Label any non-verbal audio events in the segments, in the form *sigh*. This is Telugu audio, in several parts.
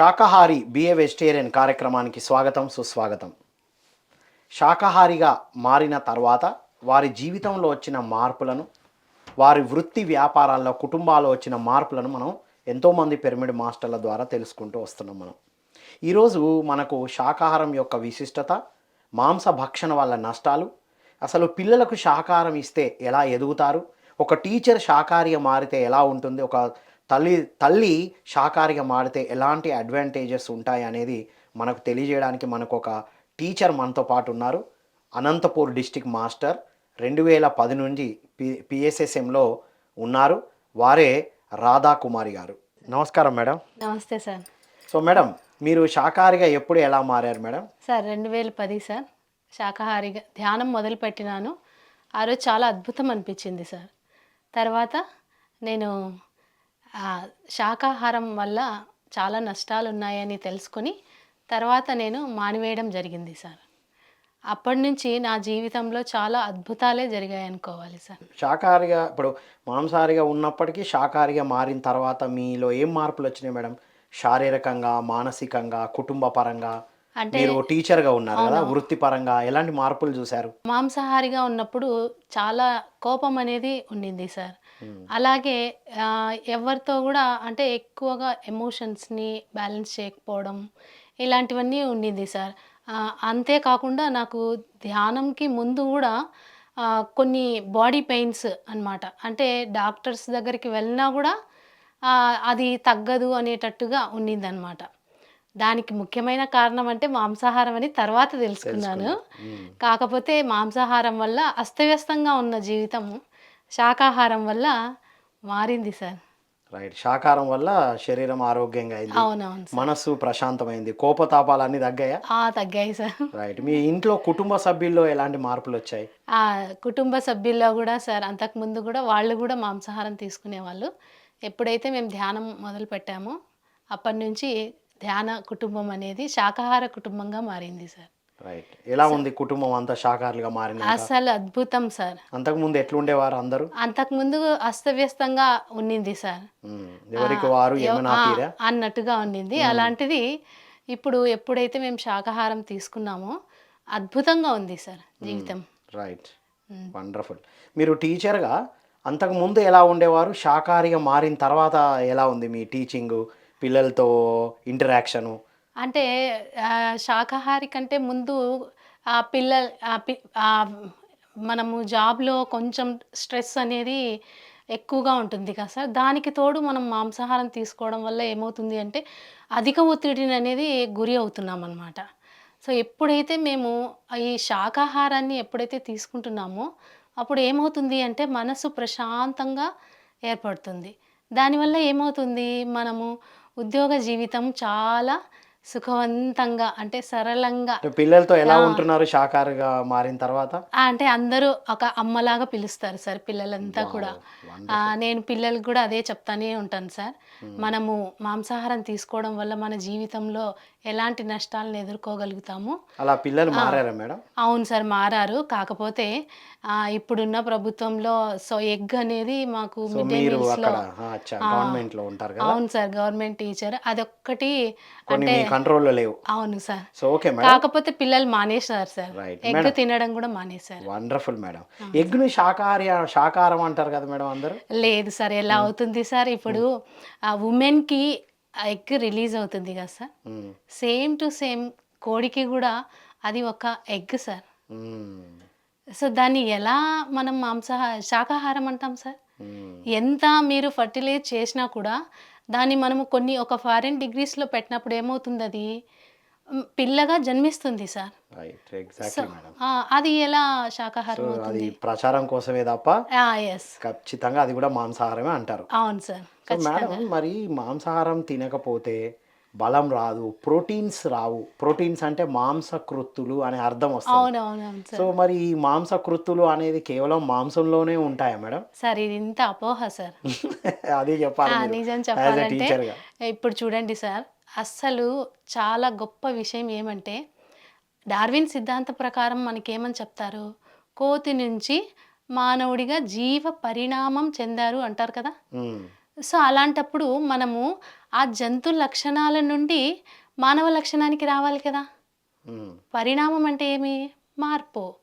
శాకాహారి బిఏ వెజిటేరియన్ కార్యక్రమానికి స్వాగతం సుస్వాగతం. శాకాహారిగా మారిన తర్వాత వారి జీవితంలో వచ్చిన మార్పులను వారి వృత్తి వ్యాపారాల్లో కుటుంబాల్లో వచ్చిన మార్పులను మనం ఎంతోమంది పిరమిడ్ మాస్టర్ల ద్వారా తెలుసుకుంటూ వస్తున్నాం మనం. ఈరోజు మనకు శాకాహారం యొక్క విశిష్టత మాంస భక్షణ వల్ల నష్టాలు అసలు పిల్లలకు శాకాహారం ఇస్తే ఎలా ఎదుగుతారు ఒక టీచర్ శాకాహారిగా మారితే ఎలా ఉంటుంది ఒక తల్లి తల్లి శాకాహారిగా మారితే ఎలాంటి అడ్వాంటేజెస్ ఉంటాయి అనేది మనకు తెలియజేయడానికి మనకు ఒక టీచర్ మనతో పాటు ఉన్నారు. అనంతపూర్ డిస్టిక్ మాస్టర్ రెండు వేల పది నుంచి పి పిఎస్ఎస్ఎంలో ఉన్నారు. వారే రాధాకుమారి గారు. నమస్కారం మేడం. నమస్తే సార్. సో మేడం మీరు శాకాహారిగా ఎప్పుడు ఎలా మారారు మేడం? సార్ రెండు వేల పది సార్. శాకాహారిగా ధ్యానం మొదలు పెట్టినాను. ఆ రోజు చాలా అద్భుతం అనిపించింది సార్. తర్వాత నేను శాకాహారం వల్ల చాలా నష్టాలు ఉన్నాయని తెలుసుకొని తర్వాత నేను మానివేయడం జరిగింది సార్. అప్పటి నుంచి నా జీవితంలో చాలా అద్భుతాలే జరిగాయి అనుకోవాలి సార్. శాకాహారిగా ఇప్పుడు మాంసాహారిగా ఉన్నప్పటికీ శాకాహారిగా మారిన తర్వాత మీలో ఏం మార్పులు వచ్చినాయి మేడం? శారీరకంగా మానసికంగా కుటుంబ పరంగా అంటే మీరు టీచర్గా ఉన్నారు కదా వృత్తిపరంగా ఎలాంటి మార్పులు చూశారు? మాంసాహారిగా ఉన్నప్పుడు చాలా కోపం అనేది ఉండింది సార్. అలాగే ఆ, ఎవరితో కూడా అంటే ఎక్కువగా ఎమోషన్స్ని బ్యాలెన్స్ చేయకపోవడం ఇలాంటివన్నీ ఉండింది సార్. అంతేకాకుండా నాకు ధ్యానంకి ముందు కూడా కొన్ని బాడీ పెయిన్స్ అన్నమాట. అంటే డాక్టర్స్ దగ్గరికి వెళ్ళినా కూడా అది తగ్గదు అనేటట్టుగా ఉండిందనమాట దానికి ముఖ్యమైన కారణం అంటే మాంసాహారం అని తర్వాత తెలుసుకున్నాను. కాకపోతే మాంసాహారం వల్ల అస్తవ్యస్తంగా ఉన్న జీవితం శాకాహారం వల్ల మారింది సార్. రైట్. శాకాహారం వల్ల శరీరం ఆరోగ్యంగా అయింది. మనస్సు ప్రశాంతమైంది. కోపతాపాలన్నీ తగ్గాయా? ఆ, తగ్గాయి సార్. రైట్. మీ ఇంట్లో కుటుంబ సభ్యుల్లో ఎలాంటి మార్పులు వచ్చాయి? కుటుంబ సభ్యుల్లో కూడా సార్ అంతకుముందు కూడా వాళ్ళు కూడా మాంసాహారం తీసుకునేవాళ్ళు. ఎప్పుడైతే మేము ధ్యానం మొదలు పెట్టామో అప్పటి నుంచి ధ్యాన కుటుంబం అనేది శాకాహార కుటుంబంగా మారింది సార్. రైట్ ఎలా ఉంది కుటుంబం అంతా శాకాహారులుగా మారిన అసలు అద్భుతం సార్ అంతకుముందు ఎట్లుండేవారు అందరూ? అంతకుముందు అస్తవ్యస్తంగా ఉండింది సార్ ఉమ్, ఎవరికి వారు అన్నట్టుగా ఉండింది అలాంటిది ఇప్పుడు ఎప్పుడైతే మేము శాకాహారం తీసుకున్నామో అద్భుతంగా ఉంది సార్ జీవితం. రైట్ వండర్ఫుల్ మీరు టీచర్గా అంతకు ముందు ఎలా ఉండేవారు? శాకాహారిగా మారిన తర్వాత ఎలా ఉంది మీ టీచింగ్ పిల్లలతో ఇంటరాక్షను అంటే శాకాహారి కంటే ముందు ఆ పిల్ల ఆ పి- మనము జాబ్లో కొంచెం స్ట్రెస్ అనేది ఎక్కువగా ఉంటుంది కదా సార్. దానికి తోడు మనం మాంసాహారం తీసుకోవడం వల్ల ఏమవుతుంది అంటే అధిక ఒత్తిడిని అనేది గురి అవుతున్నాం అనమాట సో ఎప్పుడైతే మేము ఈ శాకాహారాన్ని ఎప్పుడైతే తీసుకుంటున్నామో అప్పుడు ఏమవుతుంది అంటే మనసు ప్రశాంతంగా ఏర్పడుతుంది. దానివల్ల ఏమవుతుంది? మనము ఉద్యోగ జీవితం చాలా సుఖవంతంగా అంటే సరళంగా. పిల్లలతో ఎలా ఉంటున్నారు శాకాహారిగా మారిన తర్వాత? అంటే అందరూ ఒక అమ్మలాగా పిలుస్తారు సార్ పిల్లలంతా కూడా. నేను పిల్లలకు కూడా అదే చెప్తానే ఉంటాను సార్. మనము మాంసాహారం తీసుకోవడం వల్ల మన జీవితంలో ఎలాంటి నష్టాలను ఎదుర్కోగలుగుతాము? అలా పిల్లలు మారారా మేడం? అవును సార్ మారారు. కాకపోతే ఇప్పుడున్న ప్రభుత్వంలో సో ఎగ్ అనేది మాకు మిడ్ డే గవర్నమెంట్లో ఉంటారు కదా? అవును సార్ గవర్నమెంట్ టీచర్. అదొక్కటి మీ కంట్రోల్లో లేవు. అవును సార్. So okay madam. కాకపోతే పిల్లలు మానేశారు సార్. ఎగ్ తినడం కూడా మానేశారు. Wonderful madam. ఎగ్ను శాకాహారి శాకాహారం అంటారు కదా మేడం అందరూ? లేదు సార్ ఎలా అవుతుంది సార్? ఇప్పుడు ఆ ఉమెన్కి ఎగ్ రిలీజ్ అవుతుంది కదా సార్. సేమ్ టు సేమ్ కోడికి కూడా అది ఒక ఎగ్ సార్. సో దాన్ని ఎలా మనం మాంసాహ శాకాహారం అంటాం సార్. ఎంత మీరు ఫర్టిలైజ్ చేసినా కూడా దాన్ని మనము కొన్ని ఒక ఫారెన్ డిగ్రీస్లో పెట్టినప్పుడు ఏమవుతుంది అది పిల్లగా జన్మిస్తుంది సార్. అది ఎలా శాకాహారం అది ప్రచారం కోసమే తప్ప ఖచ్చితంగా అది కూడా మాంసాహారమే అంటారు. అవును సార్. మేడం మరి మాంసాహారం తినకపోతే బలం రాదు ప్రోటీన్స్ రావు. ప్రోటీన్స్ అంటే మాంసకృత్తులు అనే అర్థం వస్తుంది. సో మరి ఈ మాంసకృత్తులు అనేది కేవలం మాంసంలోనే ఉంటాయా మేడం సార్ ఇది ఇంత అపోహ సార్. *laughs* అది చెప్పాలి. నిజం చెప్పాలంటే. ఇప్పుడు చూడండి సార్. అస్సలు చాలా గొప్ప విషయం ఏమంటే డార్విన్ సిద్ధాంత ప్రకారం మనకేమని చెప్తారు? కోతి నుంచి మానవుడిగా జీవ పరిణామం చెందారు అంటారు కదా. సో అలాంటప్పుడు మనము ఆ జంతు లక్షణాల నుండి మానవ లక్షణానికి రావాలి కదా? పరిణామం అంటే ఏమి? మార్పు.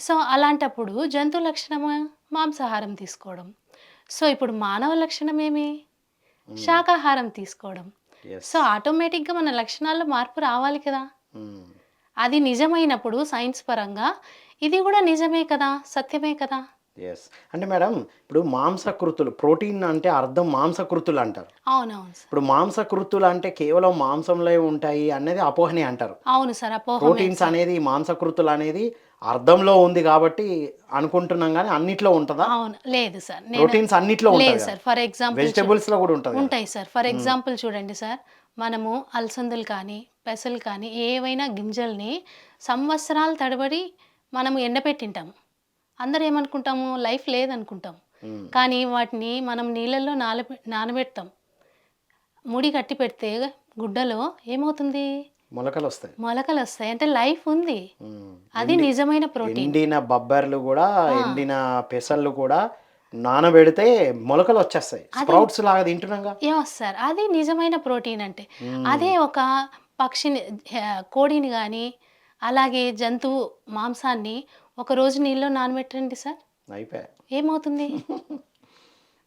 సో అలాంటప్పుడు జంతు లక్షణము మాంసాహారం తీసుకోవడం. సో ఇప్పుడు మానవ లక్షణం ఏమి? శాకాహారం తీసుకోవడం. సో ఆటోమేటిక్గా మన లక్షణాల్లో మార్పు రావాలి కదా. అది నిజమైనప్పుడు సైన్స్ పరంగా ఇది కూడా నిజమే కదా సత్యమే కదా. ఎస్ అంటే మేడం ఇప్పుడు మాంసకృతులు ప్రోటీన్ అంటే అర్థం మాంసకృతులు అంటారు. అవునవును ఇప్పుడు మాంసకృతులు అంటే కేవలం మాంసంలో ఉంటాయి అనేది అపోహని అంటారు. అవును సార్ అపోహ ప్రోటీన్స్ అనేది మాంసకృతులు అనేది అర్థంలో ఉంది కాబట్టి అనుకుంటున్నాం కానీ అన్నిట్లో ఉంటుందా? అవును లేదు సార్. ప్రోటీన్స్ అన్నిట్లో లేదు సార్. ఫర్ ఎగ్జాంపుల్ వెజిటబుల్స్లో కూడా ఉంటుంది? ఉంటాయి సార్. ఫర్ ఎగ్జాంపుల్ చూడండి సార్. మనము అలసందులు కానీ పెసలు కానీ ఏవైనా గింజల్ని సంవత్సరాల తడబడి మనము ఎండపెట్టింటాము. అందరూ ఏమనుకుంటాము లైఫ్ లేదనుకుంటాం. కానీ వాటిని మనం నీళ్ళల్లో నాన నానబెడతాం. ముడి కట్టి పెడితే గుడ్డలో ఏమవుతుంది? మొలకలు వస్తాయి మొలకలు వస్తాయి అంటే లైఫ్ ఉంది. అది నిజమైన ప్రోటీన్. ఎండిన బొబ్బర్లు కూడా ఎండిన పెసళ్ళు కూడా నానబెడితే మొలకలు వచ్చేస్తాయి స్ప్రౌట్స్ లాగా తింటున్నాగా? Yeah sir. అది నిజమైన ప్రోటీన్ అంటే. అదే ఒక పక్షిని కోడిని కానీ అలాగే జంతువు మాంసాన్ని ఒక రోజు నీళ్ళలో నానబెట్టండి సార్. అయిపోయా. ఏమవుతుంది?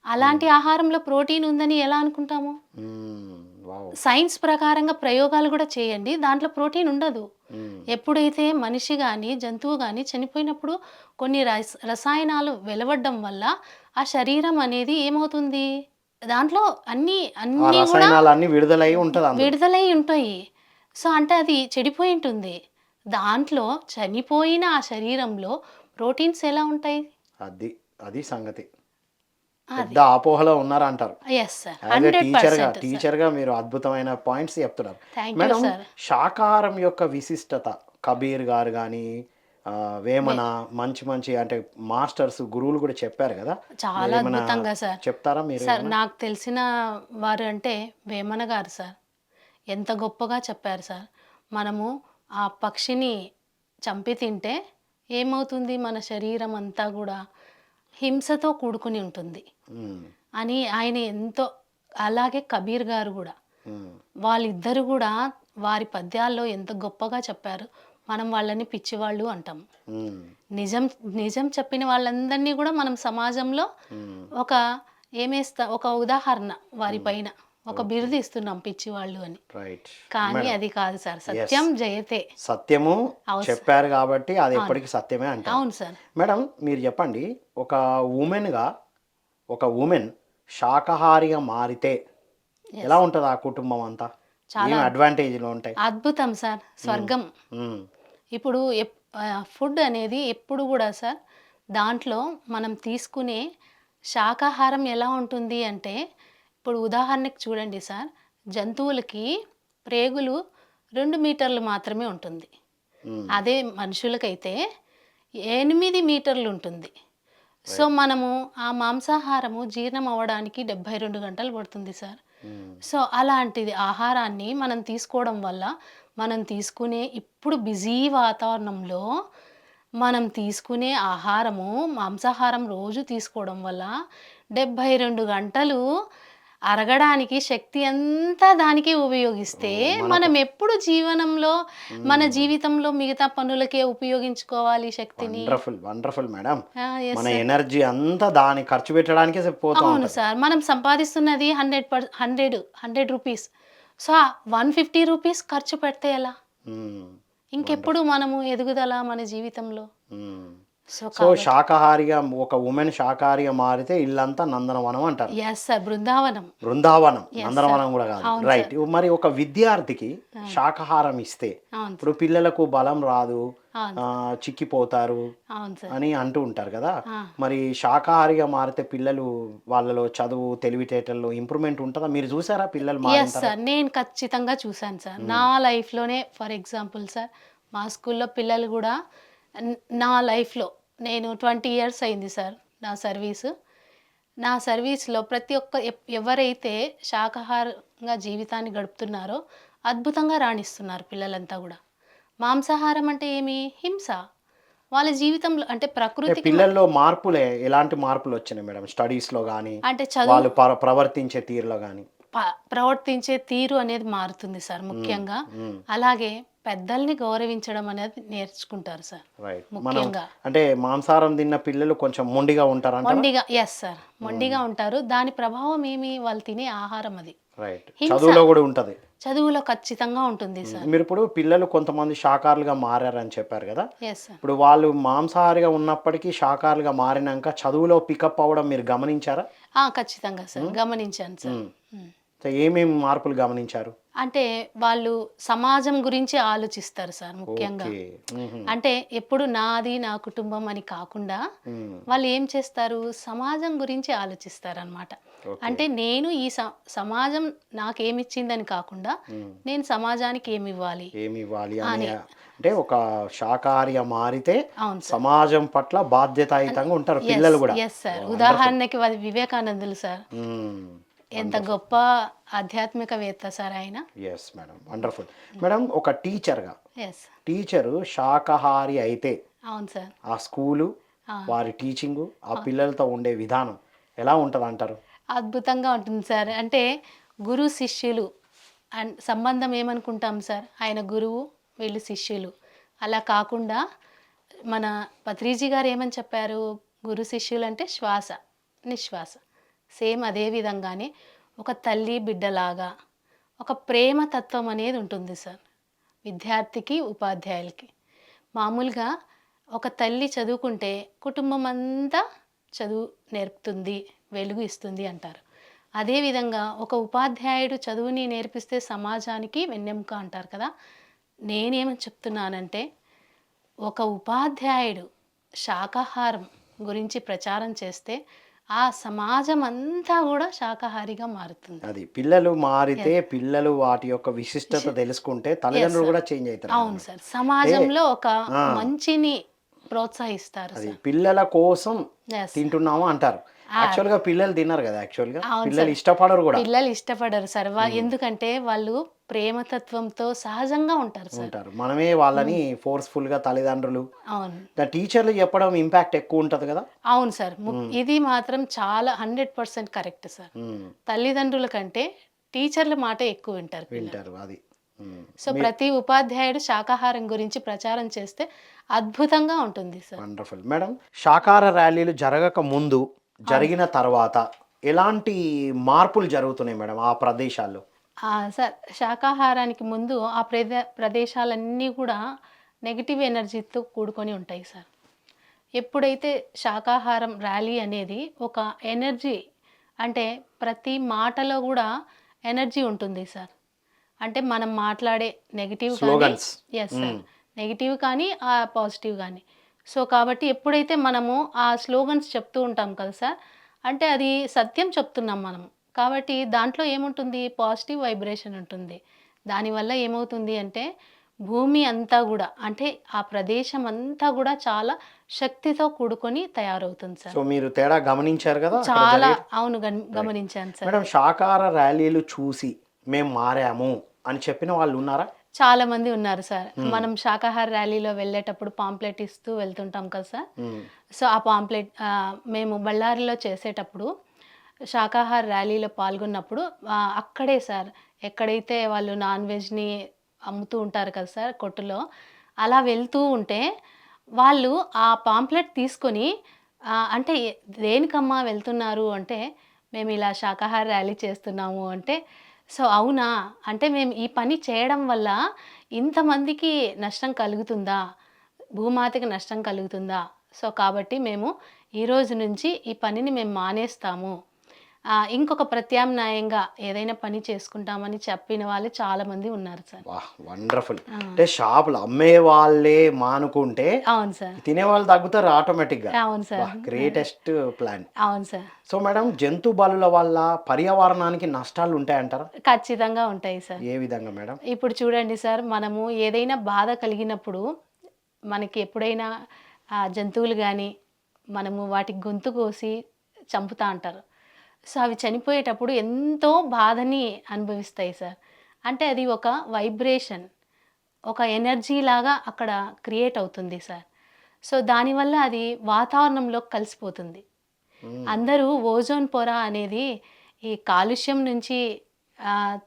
అలాంటి ఆహారంలో ప్రోటీన్ ఉందని ఎలా అనుకుంటాము? సైన్స్ ప్రకారంగా ప్రయోగాలు కూడా చేయండి దాంట్లో ప్రోటీన్ ఉండదు. ఎప్పుడైతే మనిషి కానీ జంతువు కానీ చనిపోయినప్పుడు కొన్ని రస- రసాయనాలు వెలువడడం వల్ల ఆ శరీరం అనేది ఏమవుతుంది? దాంట్లో అన్ని అన్ని విడుదలై అందులో. విడుదలై ఉంటాయి. సో అంటే అది చెడిపోయి ఉంటుంది. దాంట్లో చనిపోయిన ఆ శరీరంలో ప్రోటీన్స్ ఎలా ఉంటాయి? అది అది సంగతి. పెద్ద అపోహలో ఉన్నారా అంటారు ఎస్ సార్ అదే హండ్రెడ్ టీచర్గా పర్సెంట్ టీచర్గా మీరు అద్భుతమైన పాయింట్స్ చెప్తున్నారు. మేడం సార్ శాకాహారం యొక్క విశిష్టత కబీర్ గారు కానీ వేమన మంచి మంచి అంటే మాస్టర్స్ గురువులు కూడా చెప్పారు కదా? చాలా అద్భుతంగా సార్ చెప్తారా మీరు సార్ నాకు తెలిసిన వారు అంటే వేమన గారు సార్ ఎంత గొప్పగా చెప్పారు సార్ మనము ఆ పక్షిని చంపి తింటే ఏమవుతుంది మన శరీరం అంతా కూడా హింసతో కూడుకుని ఉంటుంది. అని ఆయన ఎంతో అలాగే కబీర్ గారు కూడా. వాళ్ళిద్దరు కూడా వారి పద్యాల్లో ఎంత గొప్పగా చెప్పారు మనం వాళ్ళని పిచ్చివాళ్ళు అంటాం. నిజం నిజం చెప్పిన వాళ్ళందరినీ కూడా మనం సమాజంలో. ఒక ఏమేస్తా ఒక ఉదాహరణ వారి పైన ఒక బిరుదు ఇస్తున్నాం పిచ్చివాళ్ళు అని. రైట్ కానీ అది కాదు సార్ సత్యం జయతే. సత్యము చెప్పారు కాబట్టి అది ఎప్పటికీ సత్యమే అంటారు. అవును సార్. మేడం మీరు చెప్పండి ఒక ఉమెన్గా ఒక ఉమెన్ శాకాహారిగా మారితే ఎలా ఉంటుంది ఆ కుటుంబం అంతా? ఏం అడ్వాంటేజ్లు ఉంటాయి? అద్భుతం సార్ స్వర్గం. ఇప్పుడు ఫుడ్ అనేది ఎప్పుడు కూడా సార్ దాంట్లో మనం తీసుకునే శాకాహారం ఎలా ఉంటుంది అంటే ఇప్పుడు ఉదాహరణకి చూడండి సార్. జంతువులకి ప్రేగులు రెండు మీటర్లు మాత్రమే ఉంటుంది. అదే మనుషులకైతే ఎనిమిది మీటర్లు ఉంటుంది. సో మనము ఆ మాంసాహారము జీర్ణం అవ్వడానికి డెబ్బై రెండు గంటలు పడుతుంది సార్. సో అలాంటిది ఆహారాన్ని మనం తీసుకోవడం వల్ల మనం తీసుకునే ఇప్పుడు బిజీ వాతావరణంలో మనం తీసుకునే ఆహారము మాంసాహారం రోజు తీసుకోవడం వల్ల డెబ్భై రెండు గంటలు అరగడానికి శక్తి అంతా దానికి ఉపయోగిస్తే మనం ఎప్పుడు జీవనంలో మన జీవితంలో మిగతా పనులకే ఉపయోగించుకోవాలి శక్తిని. వండర్ఫుల్ వండర్ఫుల్ మేడం మన ఎనర్జీ అంతా దాని ఖర్చు పెట్టడానికే అవును సార్. మనం సంపాదిస్తున్నది hundred per hundred hundred rupees so one fifty rupees ఖర్చు పెడితే ఎలా. ఇంకెప్పుడు మనము ఎదుగుదల మన జీవితంలో. సో శాకాహారిగా ఒక ఉమెన్ శాకాహారిగా మారితే ఇల్లంతా నందనవనం అంటారు. ఎస్ సార్ బృందావనం. బృందావనం. నందనవనం కూడా కాదు. రైట్ మరి ఒక విద్యార్థికి శాకాహారం ఇస్తే ఇప్పుడు పిల్లలకు బలం రాదు చిక్కిపోతారు అని అంటూ ఉంటారు కదా. మరి శాకాహారిగా మారితే పిల్లలు వాళ్ళలో చదువు తెలివితేటల్లో ఇంప్రూవ్మెంట్ ఉంటుందా? మీరు చూసారా పిల్లలు సార్ నేను ఖచ్చితంగా చూశాను సార్ నా లైఫ్లోనే ఫర్ ఎగ్జాంపుల్ సార్ మా స్కూల్లో పిల్లలు కూడా న- లైఫ్లో నేను ట్వంటీ ఇయర్స్ అయింది సార్ నా సర్వీసు. నా సర్వీస్లో ప్రతి ఒక్క ఎవరైతే శాకాహారంగా జీవితాన్ని గడుపుతున్నారో అద్భుతంగా రాణిస్తున్నారు పిల్లలంతా కూడా. మాంసాహారం అంటే ఏమి? హింస. వాళ్ళ జీవితంలో అంటే ప్రకృతికి పిల్లల్లో మార్పులే ఎలాంటి మార్పులు వచ్చినాయి మేడం? స్టడీస్లో కానీ అంటే చదువు వాళ్ళు ప్రవర్తించే తీరులో కానీ ప్రవర్తించే తీరు అనేది మారుతుంది సార్ ముఖ్యంగా. అలాగే పెద్దల్ని గౌరవించడం అనేది నేర్చుకుంటారు సార్. ముఖ్యంగా. అంటే మాంసాహారం తిన్న పిల్లలు కొంచెం మొండిగా ఉంటారంట మొండిగా ఎస్ సార్ మొండిగా ఉంటారు. దాని ప్రభావం ఏమి? వాళ్ళు తినే ఆహారం అది. చదువులో కూడా ఉంటది. చదువులో ఖచ్చితంగా ఉంటుంది సార్. మీరు ఇప్పుడు పిల్లలు కొంతమంది శాకాహారులుగా మారారని చెప్పారు కదా. ఇప్పుడు వాళ్ళు మాంసాహారిగా ఉన్నప్పటికీ శాకాహారులుగా మారినాక చదువులో పికప్ అవ్వడం మీరు గమనించారా? ఖచ్చితంగా సార్. గమనించాను సార్. ఏమేమి మార్పులు గమనించారు? అంటే వాళ్ళు సమాజం గురించి ఆలోచిస్తారు సార్ ముఖ్యంగా. అంటే ఎప్పుడు నాది నా కుటుంబం అని కాకుండా. వాళ్ళు ఏం చేస్తారు? సమాజం గురించి ఆలోచిస్తారు అనమాట. అంటే నేను ఈ సమాజం నాకేమిచ్చిందని కాకుండా. నేను సమాజానికి ఏమి ఇవ్వాలి ఏమి ఇవ్వాలి అని. అంటే ఒక శాకాహారిగా మారితే సమాజం పట్ల బాధ్యతాయుతంగా ఉంటారు పిల్లలు కూడా. ఎస్ సార్ ఉదాహరణకి వివేకానందులు సార్. ఎంత గొప్ప ఆధ్యాత్మికవేత్త సార్ ఆయన. ఎస్ మేడం వండర్ఫుల్ మేడం ఒక టీచర్గా. ఎస్ టీచరు శాకాహారి అయితే అవును సార్. ఆ స్కూలు. వారి టీచింగు ఆ పిల్లలతో ఉండే విధానం ఎలా ఉంటుంది అంటారు అద్భుతంగా ఉంటుంది సార్. అంటే గురు శిష్యులు అండ్ సంబంధం ఏమనుకుంటాం సార్? ఆయన గురువు వీళ్ళు శిష్యులు. అలా కాకుండా మన పత్రిజీ గారు ఏమని చెప్పారు? గురు శిష్యులు అంటే శ్వాస నిశ్వాస. సేమ్ అదే విధంగానే ఒక తల్లి బిడ్డలాగా ఒక ప్రేమ తత్వం అనేది ఉంటుంది సార్ విద్యార్థికి ఉపాధ్యాయులకి. మామూలుగా ఒక తల్లి చదువుకుంటే కుటుంబం అంతా చదువు నేర్పుతుంది వెలుగు ఇస్తుంది అంటారు. అదేవిధంగా ఒక ఉపాధ్యాయుడు చదువుని నేర్పిస్తే సమాజానికి వెన్నెముక అంటారు కదా. నేనేమని చెప్తున్నానంటే ఒక ఉపాధ్యాయుడు శాకాహారం గురించి ప్రచారం చేస్తే ఆ సమాజం అంతా కూడా శాకాహారిగా మారుతుంది. అది పిల్లలు మారితే పిల్లలు వాటి యొక్క విశిష్టత తెలుసుకుంటే తల్లిదండ్రులు కూడా చేంజ్ అవుతారు అవును సార్. సమాజంలో ఒక మంచిని ప్రోత్సహిస్తారు పిల్లల కోసం తింటున్నాము అంటారు. యాక్చువల్గా పిల్లలు తిన్నారు కదా యాక్చువల్గా? పిల్లలు ఇష్టపడరు కూడా. పిల్లలు ఇష్టపడరు సార్. ఎందుకంటే వాళ్ళు ప్రేమతత్వంతో సహజంగా ఉంటారు సార్. ఉంటారు. మనమే వాళ్ళని ఫోర్స్ఫుల్గా తల్లిదండ్రులు. అవును. టీచర్లు చెప్పడం ఇంపాక్ట్ ఎక్కువ ఉంటది కదా? అవును సార్. ఇది మాత్రం చాలా హండ్రెడ్ పర్సెంట్ కరెక్ట్ సార్. తల్లిదండ్రుల కంటే టీచర్ల మాట ఎక్కువ వింటారు. వింటారు అది. సో ప్రతి ఉపాధ్యాయుడు శాకాహారం గురించి ప్రచారం చేస్తే అద్భుతంగా ఉంటుంది సార్. వండర్ఫుల్ మేడం శాకాహార ర్యాలీలు జరగక ముందు జరిగిన తర్వాత ఎలాంటి మార్పులు జరుగుతున్నాయి మేడం ఆ ప్రదేశాల్లో? సార్ శాకాహారానికి ముందు ఆ ప్రదే ప్రదేశాలన్నీ కూడా నెగిటివ్ ఎనర్జీతో కూడుకొని ఉంటాయి సార్. ఎప్పుడైతే శాకాహారం ర్యాలీ అనేది ఒక ఎనర్జీ అంటే ప్రతి మాటలో కూడా ఎనర్జీ ఉంటుంది సార్. అంటే మనం మాట్లాడే నెగిటివ్ కానీ. Yes sir. నెగిటివ్ కానీ ఆ పాజిటివ్ కానీ. సో కాబట్టి ఎప్పుడైతే మనము ఆ స్లోగన్స్ చెప్తూ ఉంటాం కదా సార్ అంటే అది సత్యం చెప్తున్నాం మనం కాబట్టి దాంట్లో ఏముంటుంది? పాజిటివ్ వైబ్రేషన్ ఉంటుంది. దానివల్ల ఏమవుతుంది అంటే భూమి అంతా కూడా అంటే ఆ ప్రదేశం అంతా కూడా చాలా శక్తితో కూడుకొని తయారవుతుంది సార్. సో మీరు తేడా గమనించారు కదా చాలా అవును గమనించాను సార్. మేడం శాకాహార ర్యాలీలు చూసి మేము మారాము అని చెప్పిన వాళ్ళు ఉన్నారా? చాలా మంది ఉన్నారు సార్. మనం శాకాహార ర్యాలీలో వెళ్ళేటప్పుడు పాంప్లెట్ ఇస్తూ వెళ్తుంటాం కదా సార్. సో ఆ పాంప్లెట్ మేము బళ్ళారిలో చేసేటప్పుడు శాకాహార ర్యాలీలో పాల్గొన్నప్పుడు అక్కడే సార్ ఎక్కడైతే వాళ్ళు నాన్ వెజ్ని అమ్ముతూ ఉంటారు కదా సార్ కొట్టులో అలా వెళ్తూ ఉంటే వాళ్ళు ఆ పాంప్లెట్ తీసుకొని అంటే దేనికమ్మా వెళ్తున్నారు అంటే మేము ఇలా శాకాహార ర్యాలీ చేస్తున్నాము అంటే సో అవునా? అంటే మేము ఈ పని చేయడం వల్ల ఇంతమందికి నష్టం కలుగుతుందా? భూమాతకి నష్టం కలుగుతుందా? సో కాబట్టి మేము ఈ రోజు నుంచి ఈ పనిని మేము మానేస్తాము. ఆ, ఇంకొక ప్రత్యామ్నాయంగా ఏదైనా పని చేసుకుంటామని చెప్పిన వాళ్ళు చాలా మంది ఉన్నారు సార్. వా వండర్ఫుల్. అంటే షాపులు అమ్మే వాళ్ళే మానుకుంటే అవును సార్. తినే వాళ్ళు తగ్గుతారు ఆటోమేటిక్గా అవును సార్. Greatest plan. అవును సార్. సో మేడం జంతు బలుల వల్ల పర్యావరణానికి నష్టాలు ఉంటాయంటారా? ఖచ్చితంగా ఉంటాయి సార్. ఏ విధంగా మేడం? ఇప్పుడు చూడండి సార్ మనము ఏదైనా బాధ కలిగినప్పుడు మనకి ఎప్పుడైనా ఆ జంతువులు కానీ మనము వాటికి గొంతు కోసి చంపుతా అంటారు. సో అవి చనిపోయేటప్పుడు ఎంతో బాధని అనుభవిస్తాయి సార్. అంటే అది ఒక వైబ్రేషన్ ఒక ఎనర్జీ లాగా అక్కడ క్రియేట్ అవుతుంది సార్. సో దానివల్ల అది వాతావరణంలోకి కలిసిపోతుంది. అందరూ ఓజోన్ పొర అనేది ఈ కాలుష్యం నుంచి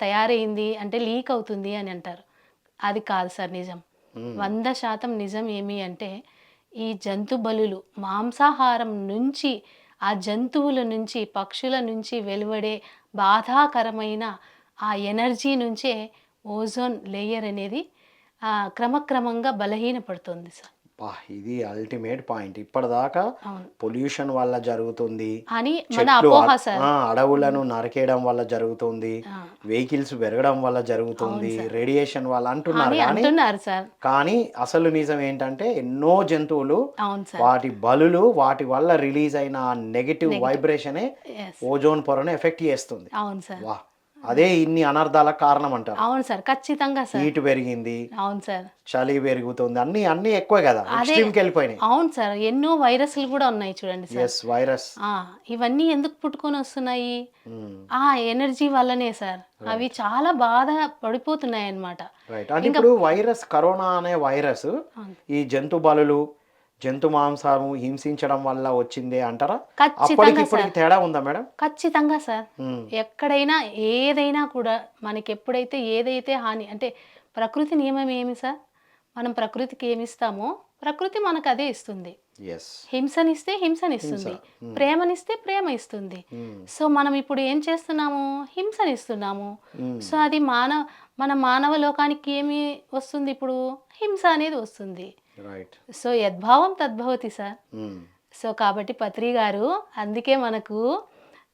తయారైంది అంటే లీక్ అవుతుంది అని అంటారు. అది కాదు సార్ నిజం. వంద శాతం నిజం ఏమి అంటే ఈ జంతు బలులు మాంసాహారం నుంచి ఆ జంతువుల నుంచి పక్షుల నుంచి వెలువడే బాధాకరమైన ఆ ఎనర్జీ నుంచే ఓజోన్ లేయర్ అనేది క్రమక్రమంగా బలహీనపడుతుంది సార్. బా ఇది అల్టిమేట్ పాయింట్ ఇప్పటిదాకా పొల్యూషన్ వల్ల జరుగుతుంది. అడవులను నరికేయడం వల్ల జరుగుతుంది. వెహికల్స్ పెరగడం వల్ల జరుగుతుంది. రేడియేషన్ వల్ల అంటున్నారు కానీ అంటున్నారు సార్. కానీ అసలు నిజం ఏంటంటే ఎన్నో జంతువులు వాటి బలులు వాటి వల్ల రిలీజ్ అయిన నెగటివ్ వైబ్రేషనే ఓజోన్ పొరను ఎఫెక్ట్ చేస్తుంది. అవును సార్. వా అదే ఇన్ని అనర్థాలకు కారణం అంటారు. అవును సార్ ఖచ్చితంగా సార్. హీట్ పెరిగింది. అవును సార్. చలి పెరుగుతుంది. అన్ని అన్ని ఎక్కువే కదా. ఎక్స్ట్రీమ్కి వెళ్ళిపోయినాయి. అవును సార్ ఎన్నో వైరస్లు కూడా ఉన్నాయి చూడండి సార్. ఎస్ వైరస్ ఆ, ఇవన్నీ ఎందుకు పుట్టుకొని వస్తున్నాయి? ఆ ఎనర్జీ వల్లనే సార్. అవి చాలా బాధ పడిపోతున్నాయి అన్నమాట రైట్ అంటే ఇప్పుడు వైరస్ కరోనా అనే వైరస్. ఈ జంతు బలులు జంతు మాంసము హింసించడం వల్ల వచ్చిందే అంటారా? ఖచ్చితంగా అప్పటికి ఇప్పటికి తేడా ఉందా మేడం? ఖచ్చితంగా సార్. ఎక్కడైనా ఏదైనా కూడా మనకి ఎప్పుడైతే ఏదైతే హాని అంటే ప్రకృతి నియమం ఏమి సార్? మనం ప్రకృతికి ఏమి ఇస్తామో ప్రకృతి మనకు అదే ఇస్తుంది. హింసనిస్తే హింసనిస్తుంది. ప్రేమనిస్తే ప్రేమ ఇస్తుంది. సో మనం ఇప్పుడు ఏం చేస్తున్నాము హింసనిస్తున్నాము. సో అది మానవ మన మానవ లోకానికి ఏమి వస్తుంది ఇప్పుడు? హింస అనేది వస్తుంది. సో యద్భావం తద్భవతి సార్. మ్మ్. సో కాబట్టి పత్రి గారు అందుకే మనకు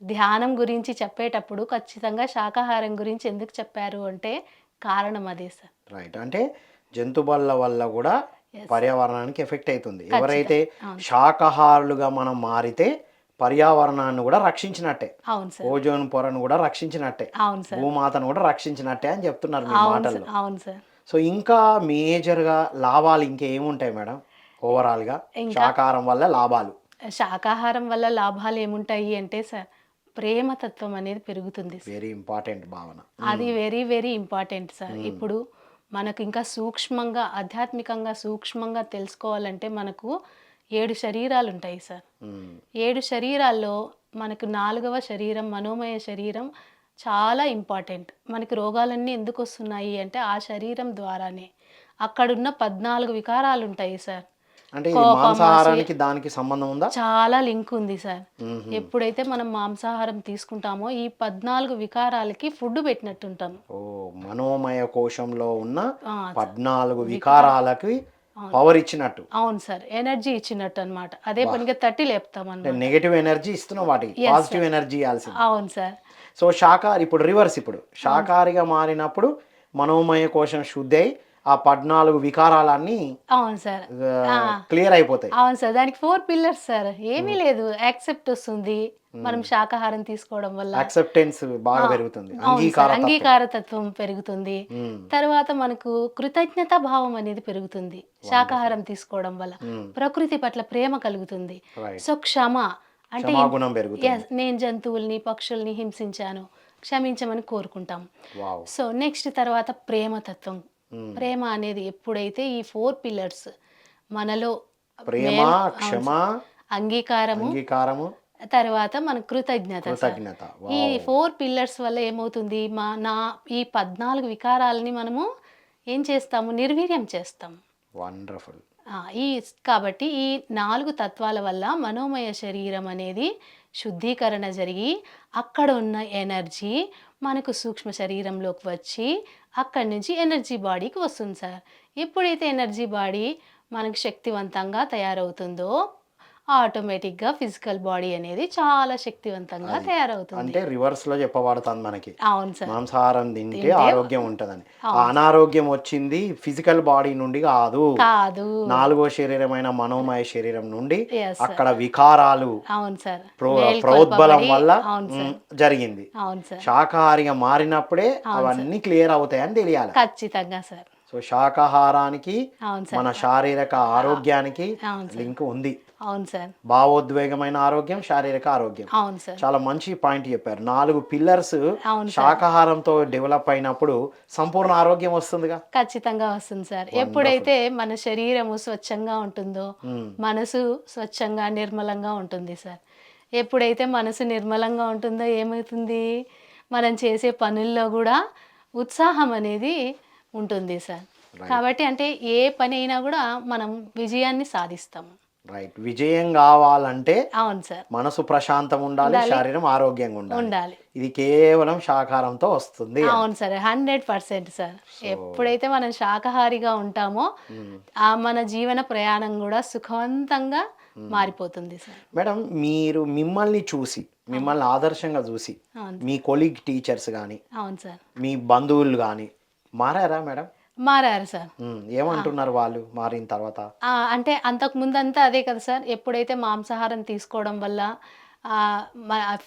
ధ్యానం గురించి చెప్పేటప్పుడు ఖచ్చితంగా శాకాహారం గురించి ఎందుకు చెప్పారు అంటే కారణం అదే సార్. రైట్ అంటే జంతు బల్ల వల్ల కూడా పర్యావరణానికి ఎఫెక్ట్ అవుతుంది. ఎవరైతే శాకాహారులుగా మనం మారితే పర్యావరణాన్ని కూడా రక్షించినట్టే. ఓజోన్ పొరను కూడా రక్షించినట్టే. భూమాతను కూడా రక్షించినట్టే అని చెప్తున్నారు మీ అవును మాటల్లో. సార్ అవును సార్. సో ఇంకా మేజర్గా లాభాలు ఇంకేముంటాయి మేడం? ఓవరాల్గా శాకాహారం వల్ల లాభాలు. శాకాహారం వల్ల లాభాలు ఏముంటాయి అంటే సార్ ప్రేమతత్వం అనేది పెరుగుతుంది. వెరీ ఇంపార్టెంట్ భావన. అది వెరీ వెరీ ఇంపార్టెంట్ సార్. ఇప్పుడు మనకు ఇంకా సూక్ష్మంగా ఆధ్యాత్మికంగా సూక్ష్మంగా తెలుసుకోవాలంటే మనకు ఏడు శరీరాలు ఉంటాయి సార్. మ్మ్. ఏడు శరీరాల్లో మనకు నాలుగవ శరీరం మనోమయ శరీరం చాలా ఇంపార్టెంట్. మనకి రోగాలన్నీ ఎందుకు వస్తున్నాయి అంటే ఆ శరీరం ద్వారానే. అక్కడున్న పద్నాలుగు వికారాలు ఉంటాయి సార్. అంటే మాంసాహారానికి దానికి సంబంధం ఉందా? చాలా లింక్ ఉంది సార్. ఎప్పుడైతే మనం మాంసాహారం తీసుకుంటామో ఈ పద్నాలుగు వికారాలకి ఫుడ్ పెట్టినట్టుంటాం. ఓ మనోమయ కోశంలో ఉన్న పద్నాలుగు వికారాలకి పవర్ ఇచ్చినట్టు. అవును సార్ ఎనర్జీ ఇచ్చినట్టు అన్నమాట అదే పనిగా తట్టి లేపుతాం నెగటివ్ ఎనర్జీ ఇస్తున్నాం వాటికి. పాజిటివ్ ఎనర్జీ అవును సార్. సో శాకాహారి ఇప్పుడు రివర్స్ ఇప్పుడు. శాకాహారిగా మారినప్పుడు మనోమయ కోశం శుద్ధి అయి ఆ పద్నాలుగు వికారాలన్నీ అవును సార్. క్లియర్ అయిపోతాయి. అవును సార్ దానికి ఫోర్ పిల్లర్స్ సార్. ఏమీ లేదు. యాక్సెప్ట్ వస్తుంది. మనం శాకాహారం తీసుకోవడం వల్ల. యాక్సెప్టెన్స్ బాగా పెరుగుతుంది. అంగీకార అంగీకార తత్వం పెరుగుతుంది. తర్వాత మనకు కృతజ్ఞత భావం అనేది పెరుగుతుంది. శాకాహారం తీసుకోవడం వల్ల. ప్రకృతి పట్ల ప్రేమ కలుగుతుంది. సో క్షమ అంటే నేను జంతువుల్ని పక్షుల్ని హింసించాను క్షమించమని కోరుకుంటాం. సో నెక్స్ట్ తర్వాత ప్రేమతత్వం ప్రేమ అనేది ఎప్పుడైతే ఈ ఫోర్ పిల్లర్స్ మనలో ప్రేమ క్షమ అంగీకారము అంగీకారము తర్వాత మన కృతజ్ఞత. ఈ ఫోర్ పిల్లర్స్ వల్ల ఏమవుతుంది? మా నా ఈ పద్నాలుగు వికారాలని మనము ఏం చేస్తాము? నిర్వీర్యం చేస్తాం. వండర్ఫుల్ ఈ కాబట్టి ఈ నాలుగు తత్వాల వల్ల మనోమయ శరీరం అనేది శుద్ధీకరణ జరిగి అక్కడ ఉన్న ఎనర్జీ మనకు సూక్ష్మ శరీరంలోకి వచ్చి అక్కడి నుంచి ఎనర్జీ బాడీకి వస్తుంది సార్. ఎప్పుడైతే ఎనర్జీ బాడీ మనకు శక్తివంతంగా తయారవుతుందో ఆటోమేటిక్గా ఫిజికల్ బాడీ అనేది చాలా శక్తివంతంగా తయారవుతుంది. అంటే రివర్స్లో చెప్పబడుతుంది మనకి. అవును సార్. మాంసాహారం తింటే ఆరోగ్యం ఉంటదని. ఆ అనారోగ్యం వచ్చింది ఫిజికల్ బాడీ నుండి కాదు. కాదు. నాలుగో శరీరమైన మనోమయ శరీరం నుండి అక్కడ వికారాలు అవును సార్. ప్రోద్బలం వల్ల జరిగింది. అవును సార్. శాకాహారిగా మారినప్పుడే అవన్నీ క్లియర్ అవుతాయని తెలియాలి. ఖచ్చితంగా సార్. సో శాకాహారానికి మన శారీరక ఆరోగ్యానికి లింక్ ఉంది. అవును సార్. భావోద్వేగమైన ఆరోగ్యం శారీరక ఆరోగ్యం. అవును సార్. చాలా మంచి పాయింట్ చెప్పారు. నాలుగు పిల్లర్స్ శాకాహారంతో డెవలప్ అయినప్పుడు సంపూర్ణ ఆరోగ్యం వస్తుందిగా? ఖచ్చితంగా వస్తుంది సార్. ఎప్పుడైతే మన శరీరము స్వచ్ఛంగా ఉంటుందో మ్మ్. మనసు స్వచ్ఛంగా నిర్మలంగా ఉంటుంది సార్. ఎప్పుడైతే మనసు నిర్మలంగా ఉంటుందో ఏమవుతుంది? మనం చేసే పనుల్లో కూడా ఉత్సాహం అనేది ఉంటుంది సార్. కాబట్టి అంటే ఏ పని అయినా కూడా మనం విజయాన్ని సాధిస్తాము. రైట్ విజయం కావాలంటే అవును సార్. మనసు ప్రశాంతం ఉండాలి శరీరం ఆరోగ్యంగా ఉండాలి. ఉండాలి. ఇది కేవలం శాకాహారంతో వస్తుంది అవును సార్ హండ్రెడ్ పర్సెంట్ సార్. ఎప్పుడైతే మనం శాకాహారిగా ఉంటామో ఆ మన జీవన ప్రయాణం కూడా సుఖవంతంగా మారిపోతుంది సార్. మేడం మీరు మిమ్మల్ని చూసి మిమ్మల్ని ఆదర్శంగా చూసి మీ కొలీగ్ టీచర్స్ కానీ అవును సార్. మీ బంధువులు కానీ మారారా మేడం? మారారు సార్. ఏమంటున్నారు వాళ్ళు మారిన తర్వాత? అంటే అంతకు ముందంతా అదే కదా సార్. ఎప్పుడైతే మాంసాహారం తీసుకోవడం వల్ల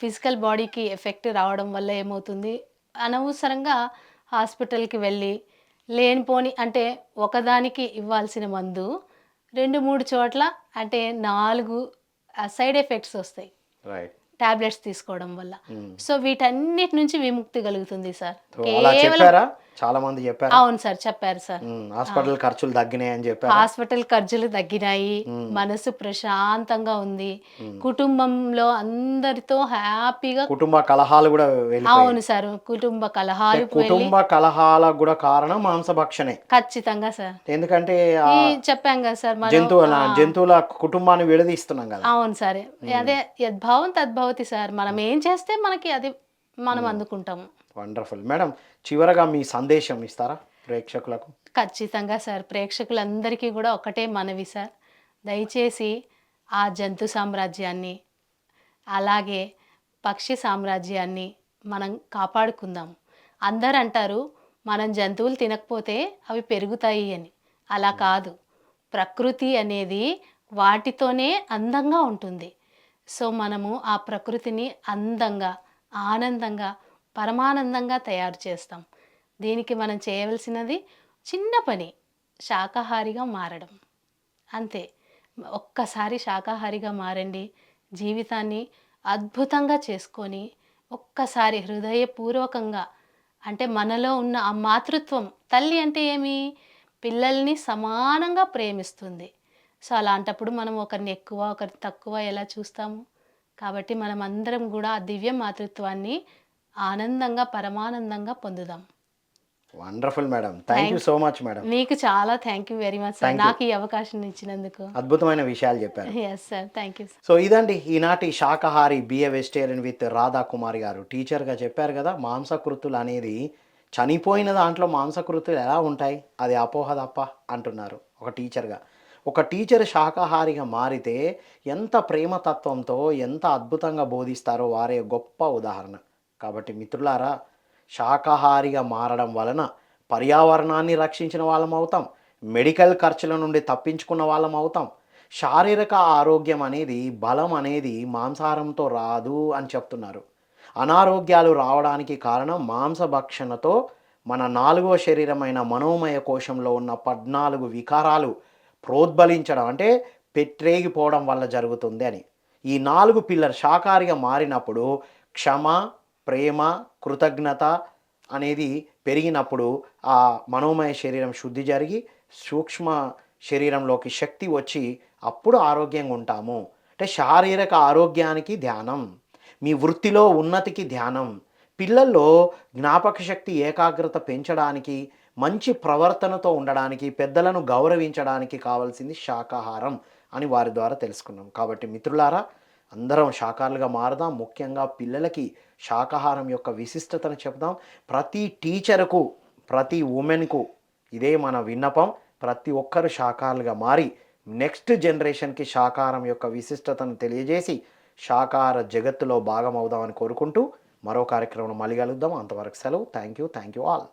ఫిజికల్ బాడీకి ఎఫెక్ట్ రావడం వల్ల ఏమవుతుంది? అనవసరంగా హాస్పిటల్కి వెళ్ళి లేనిపోని అంటే ఒకదానికి ఇవ్వాల్సిన మందు రెండు మూడు చోట్ల అంటే నాలుగు సైడ్ ఎఫెక్ట్స్ వస్తాయి. టాబ్లెట్స్ తీసుకోవడం వల్ల. సో వీటన్నిటి నుంచి విముక్తి కలుగుతుంది సార్. చెప్పారా? చాలా మంది చెప్పారు? అవును సార్ చెప్పారు సార్. హాస్పిటల్ ఖర్చులు తగ్గినాయి అని చెప్పారు? హాస్పిటల్ ఖర్చులు తగ్గినాయి మనసు ప్రశాంతంగా ఉంది. కుటుంబంలో అందరితో హ్యాపీగా కుటుంబ కలహాలు కూడా అవును సార్ కుటుంబ కలహాలు కుటుంబ కలహాలకు కూడా కారణం మాంసభక్షణే ఖచ్చితంగా సార్. ఎందుకంటే చెప్పాం కదా సార్ జంతువుల జంతువుల కుటుంబాన్ని విడదీస్తున్నాం కదా. అవును సార్. అదే యద్భావం తద్భవతి సార్. మనం ఏం చేస్తే మనకి అది మనం అందుకుంటాము. వండర్ఫుల్ మేడం చివరగా మీ సందేశం ఇస్తారా ప్రేక్షకులకు? ఖచ్చితంగా సార్. ప్రేక్షకులందరికీ కూడా ఒకటే మనవి సార్. దయచేసి ఆ జంతు సామ్రాజ్యాన్ని అలాగే పక్షి సామ్రాజ్యాన్ని మనం కాపాడుకుందాం. అందరు అంటారు మనం జంతువులు తినకపోతే అవి పెరుగుతాయి అని. అలా కాదు. ప్రకృతి అనేది వాటితోనే అందంగా ఉంటుంది. సో మనము ఆ ప్రకృతిని అందంగా ఆనందంగా పరమానందంగా తయారు చేస్తాం. దీనికి మనం చేయవలసినది చిన్న పని శాకాహారిగా మారడం. అంతే. ఒక్కసారి శాకాహారిగా మారండి. జీవితాన్ని అద్భుతంగా చేసుకొని ఒక్కసారి హృదయపూర్వకంగా అంటే మనలో ఉన్న ఆ మాతృత్వం తల్లి అంటే ఏమి? పిల్లల్ని సమానంగా ప్రేమిస్తుంది. సో అలాంటప్పుడు మనం ఒకరిని ఎక్కువ ఒకరిని తక్కువ ఎలా చూస్తాము? కాబట్టి మనం అందరం కూడా ఆ దివ్య మాతృత్వాన్ని ఆనందంగా పరమానందంగా పొందుదాం. Wonderful madam thank you so much madam మీకు చాలా thank you very much sir నాకు ఈ అవకాశం ఇచ్చినందుకు. అద్భుతమైన విషయాలు చెప్పారు. Yes sir thank you so ఇదండి ఈనాటి శాకాహారి be a vegetarian with Radha Kumari గారు టీచర్గా చెప్పారు కదా మాంసకృతులు అనేది చనిపోయిన దాంట్లో మాంసకృతులు ఎలా ఉంటాయి? అది అపోహ తప్ప అంటున్నారు ఒక టీచర్గా ఒక టీచర్ శాకాహారిగా మారితే ఎంత ప్రేమతత్వంతో ఎంత అద్భుతంగా బోధిస్తారో వారే గొప్ప ఉదాహరణ. కాబట్టి మిత్రులారా శాకాహారిగా మారడం వలన పర్యావరణాన్ని రక్షించిన వాళ్ళం అవుతాం మెడికల్ ఖర్చుల నుండి తప్పించుకున్న వాళ్ళం అవుతాం. శారీరక ఆరోగ్యం అనేది బలం అనేది మాంసాహారంతో రాదు అని చెప్తున్నారు. అనారోగ్యాలు రావడానికి కారణం మాంసభక్షణతో మన నాలుగో శరీరమైన మనోమయ కోశంలో ఉన్న పద్నాలుగు వికారాలు ప్రోద్బలించడం అంటే పెట్టరేగిపోవడం వల్ల జరుగుతుంది అని. ఈ నాలుగు పిల్లర్ శాకాహారిగా మారినప్పుడు క్షమ ప్రేమ కృతజ్ఞత అనేది పెరిగినప్పుడు ఆ మనోమయ శరీరం శుద్ధి జరిగి సూక్ష్మ శరీరంలోకి శక్తి వచ్చి అప్పుడు ఆరోగ్యంగా ఉంటాము. అంటే శారీరక ఆరోగ్యానికి ధ్యానం మీ వృత్తిలో ఉన్నతికి ధ్యానం పిల్లల్లో జ్ఞాపక శక్తి ఏకాగ్రత పెంచడానికి మంచి ప్రవర్తనతో ఉండడానికి పెద్దలను గౌరవించడానికి కావాల్సింది శాకాహారం అని వారి ద్వారా తెలుసుకున్నాం. కాబట్టి మిత్రులారా అందరం శాకాహారులుగా మారదాం. ముఖ్యంగా పిల్లలకి శాకాహారం యొక్క విశిష్టతను చెప్దాం. ప్రతి టీచర్కు ప్రతి ఉమెన్కు ఇదే మన విన్నపం. ప్రతి ఒక్కరు శాకాహారులుగా మారి నెక్స్ట్ జనరేషన్కి శాకాహారం యొక్క విశిష్టతను తెలియజేసి శాకాహార జగత్తులో భాగం అవుదామని కోరుకుంటూ మరో కార్యక్రమం మళ్ళీ కలుద్దాం. అంతవరకు సెలవు. Thank you thank you all.